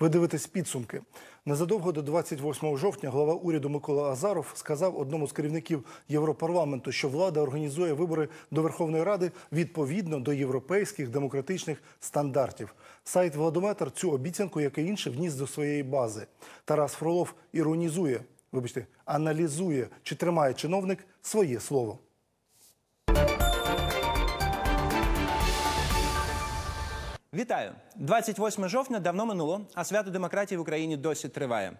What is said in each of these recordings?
Ви дивитесь підсумки. Незадовго до 28 жовтня глава уряду Микола Азаров сказав одному з керівників Європарламенту, що влада організує вибори до Верховної Ради відповідно до європейських демократичних стандартів. Сайт Владометр цю обіцянку, як і інше, вніс до своєї бази. Тарас Фролов іронізує, вибачте, аналізує, чи тримає чиновник своє слово. Вітаю! 28 жовтня давно минуло, а свято демократії в Україні досі триває.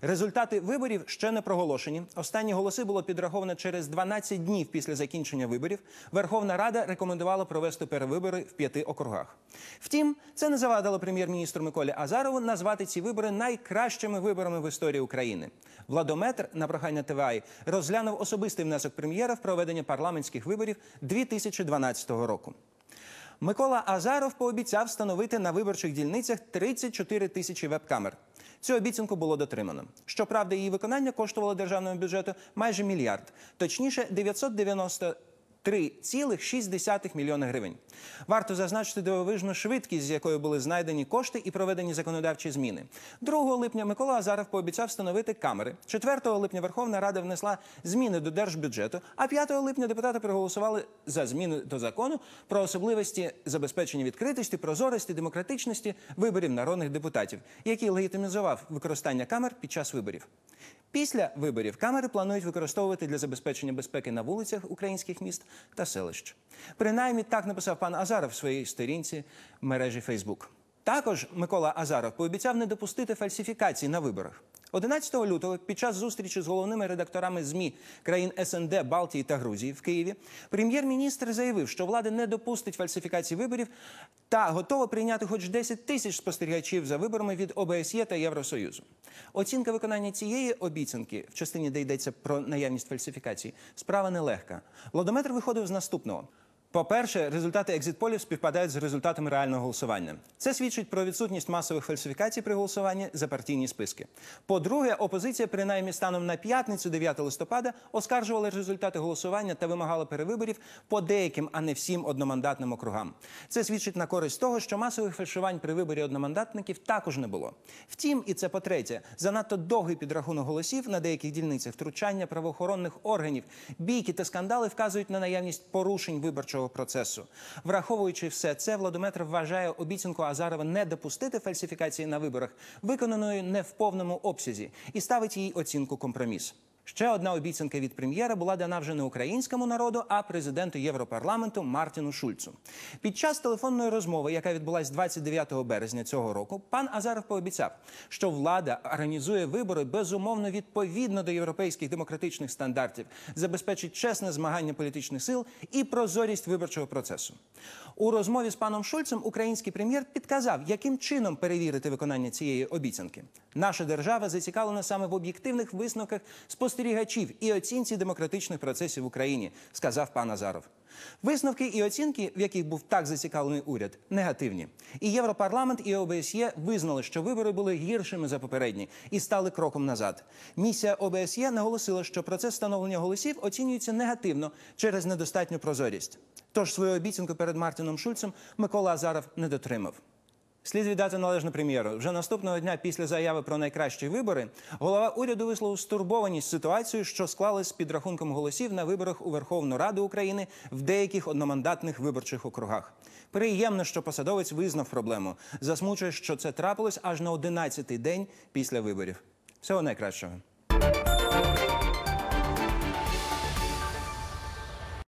Результати виборів ще не проголошені. Останні голоси було підраховано через 12 днів після закінчення виборів. Верховна Рада рекомендувала провести перевибори в п'яти округах. Втім, це не завадило прем'єр-міністру Миколі Азарову назвати ці вибори найкращими виборами в історії України. Владометр на прохання ТВА розглянув особистий внесок прем'єра в проведення парламентських виборів 2012 року. Микола Азаров пообіцяв встановити на виборчих дільницях 34 тисячі веб-камер. Цю обіцянку було дотримано. Щоправда, її виконання коштувало державному бюджету майже мільярд, точніше 990 3,6 мільйона гривень. Варто зазначити дивовижну швидкість, з якою були знайдені кошти і проведені законодавчі зміни. 2 липня Микола Азаров пообіцяв встановити камери. 4 липня Верховна Рада внесла зміни до держбюджету, а 5 липня депутати проголосували за зміни до закону про особливості забезпечення відкритості, прозорості, демократичності виборів народних депутатів, який легітимізував використання камер під час виборів. Після виборів камери планують використовувати для забезпечення безпеки на вулицях українських міст та селищ. Принаймні так написав пан Азаров в своїй сторінці мережі Фейсбук. Також Микола Азаров пообіцяв не допустити фальсифікацій на виборах. 11 лютого, під час зустрічі з головними редакторами ЗМІ країн СНД, Балтії та Грузії в Києві, прем'єр-міністр заявив, що влада не допустить фальсифікації виборів та готова прийняти хоч 10 тисяч спостерігачів за виборами від ОБСЄ та Євросоюзу. Оцінка виконання цієї обіцянки в частині, де йдеться про наявність фальсифікацій, справа нелегка. Владометр виходив з наступного. По-перше, результати екзитполів співпадають з результатами реального голосування. Це свідчить про відсутність масових фальсифікацій при голосуванні за партійні списки. По-друге, опозиція, принаймні станом на п'ятницю, 9 листопада, оскаржувала результати голосування та вимагала перевиборів по деяким, а не всім одномандатним округам. Це свідчить на користь того, що масових фальшувань при виборі одномандатників також не було. Втім, і це по-третє, занадто довгий підрахунок голосів на деяких дільницях, втручання правоохоронних органів, бійки та скандали вказують на наявність порушень виборчого процесу. Враховуючи все це, Владометр вважає обіцянку Азарова не допустити фальсифікації на виборах, виконаною не в повному обсязі, і ставить їй оцінку компроміс. Ще одна обіцянка від прем'єра була дана вже не українському народу, а президенту Європарламенту Мартіну Шульцу. Під час телефонної розмови, яка відбулась 29 березня цього року, пан Азаров пообіцяв, що влада організує вибори безумовно відповідно до європейських демократичних стандартів, забезпечить чесне змагання політичних сил і прозорість виборчого процесу. У розмові з паном Шульцем український прем'єр підказав, яким чином перевірити виконання цієї обіцянки. Наша держава зацікавлена саме в об'єктивних висновках спостерігачів і оцінці демократичних процесів в Україні, сказав пан Азаров. Висновки і оцінки, в яких був так зацікавлений уряд, негативні. І Європарламент, і ОБСЄ визнали, що вибори були гіршими за попередні і стали кроком назад. Місія ОБСЄ наголосила, що процес встановлення голосів оцінюється негативно через недостатню прозорість. Тож свою обіцянку перед Мартіном Шульцем Микола Азаров не дотримав. Слід віддати належну прем'єру. Вже наступного дня після заяви про найкращі вибори голова уряду висловив стурбованість ситуацією, що склалась з підрахунком голосів на виборах у Верховну Раду України в деяких одномандатних виборчих округах. Приємно, що посадовець визнав проблему. Засмучує, що це трапилось аж на 11-й день після виборів. Всього найкращого.